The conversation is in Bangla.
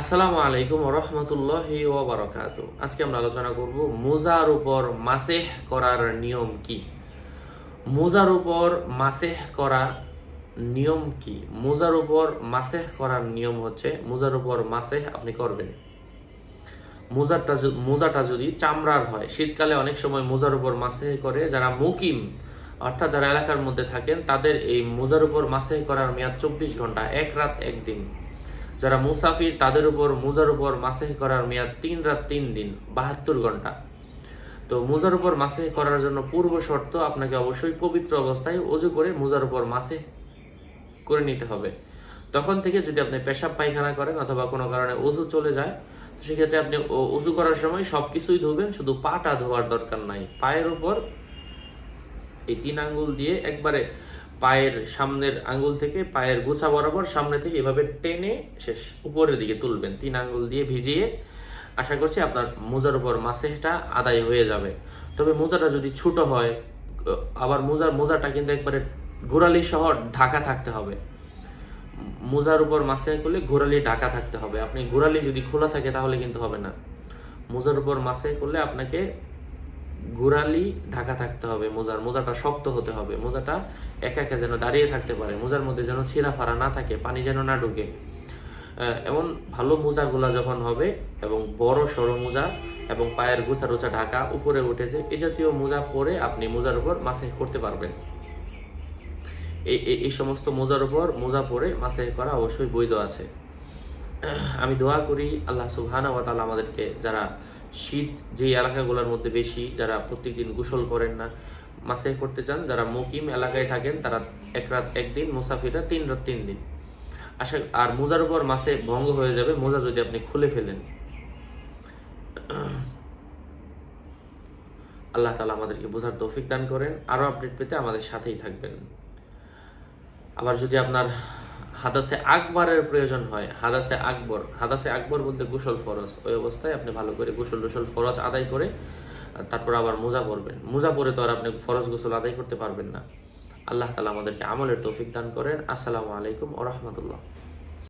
আসসালামু আলাইকুম রহমতুল্লাহ বারকাত আজকে আমরা আলোচনা করব মোজার উপর মাসেহ করার নিয়ম কি? মোজার উপর মাসেহ করা নিয়ম কি? মোজার উপর মাসেহ করার নিয়ম হচ্ছে মোজার উপর মাসেহ আপনি করবেন। মোজারটা মোজাটা যদি চামড়ার হয়, শীতকালে অনেক সময় মোজার উপর মাসেহ করে যারা মুকিম, অর্থাৎ যারা এলাকার মধ্যে থাকেন, তাদের এই মোজার উপর মাসেহ করার মেয়াদ চব্বিশ ঘণ্টা, এক রাত, একদিন। যারা মুসাফির, তাদের উপর মোজার উপর মাসেহ করার মেয়াদ তিন রাত তিন দিন, বাহাত্তর ঘণ্টা। তো মোজার উপর মাসেহ করার জন্য পূর্ব শর্ত আপনাকে অবশ্যই পবিত্র অবস্থায় অজু করে মোজার উপর মাসেহ করে নিতে হবে। তখন থেকে যদি আপনি পেশাব পায়খানা করেন অথবা কোনো কারণে অজু চলে যায়, তো সেক্ষেত্রে আপনি অজু করার সময় সব কিছুই ধুবেন, শুধু পাটা ধোয়ার দরকার নাই। পায়ের উপর এই তিন আঙ্গুল দিয়ে একবারে পায়ের সামনের আঙ্গুল থেকে, পায়ের গোছা বরাবর সামনে থেকে এভাবে টেনে শেষ উপরের দিকে তুলবেন। তিন আঙ্গুল দিয়ে ভিজিয়ে আশা করছি আপনার মোজার উপর মাসেহটা আদায় হয়ে যাবে। তবে মোজাটা যদি ছোট হয়, আবার মোজার মোজাটা কিন্তু একবারে গোড়ালি সহ ঢাকা থাকতে হবে। মোজার উপর মাসে করলে গোড়ালি ঢাকা থাকতে হবে। আপনি গোড়ালি যদি খোলা থাকে তাহলে কিন্তু হবে না। মোজার উপর মাসে করলে আপনাকে গোড়ালি ঢাকা থাকতে হবে, মোজার, মোজাটা শক্ত হতে হবে, মোজাটা একা একা যেন দাঁড়িয়ে থাকতে পারে, মোজার মধ্যে যেন ছিঁড়া ফাড়া না থাকে, পানি যেন না ঢুকে। এমন ভালো মোজাগুলা যখন হবে এবং বড় সড়ো মোজা এবং পায়ের গোছা রোচা ঢাকা উপরে উঠেছে, এ জাতীয় মোজা পরে আপনি মোজার উপর মাসে করতে পারবেন। এই, এই- এই সমস্ত মোজার উপর মোজা পরে মাসে করা অবশ্যই বৈধ আছে। আমি দোয়া করি আল্লাহ সুবহানা ওয়া তাআলা আমাদেরকে যারা শীত যে এলাকাগুলোর মধ্যে বেশি, যারা প্রত্যেকদিন গোসল করেন না মাসে করতে চান, যারা মুকিম এলাকায় থাকেন, তারা এক রাত একদিন মুসাফিরা তিন রাত তিন দিন। আশা, আর মোজার উপর মাসে ভঙ্গ হয়ে যাবে, মোজা যদি আপনি খুলে ফেলেন। আল্লাহ তালা আমাদেরকে বোঝার তৌফিক দান করেন, আরও আপডেট পেতে আমাদের সাথেই থাকবেন। আবার যদি আপনার হাদাসে আকবরের প্রয়োজন হয়। হাদাসে আকবর। হাদাসে আকবর বলতে গোসল ফরজ। ওই অবস্থায় আপনি ভালো করে গোসল টোসল ফরজ আদায় করে তারপর আবার মোজা পরবেন। মোজা পরে তো আর আপনি ফরজ গোসল আদায় করতে পারবেন না। আল্লাহ তালা আমাদেরকে আমলের তৌফিক দান করেন। আসসালামু আলাইকুম ও রহমতুল্লাহ।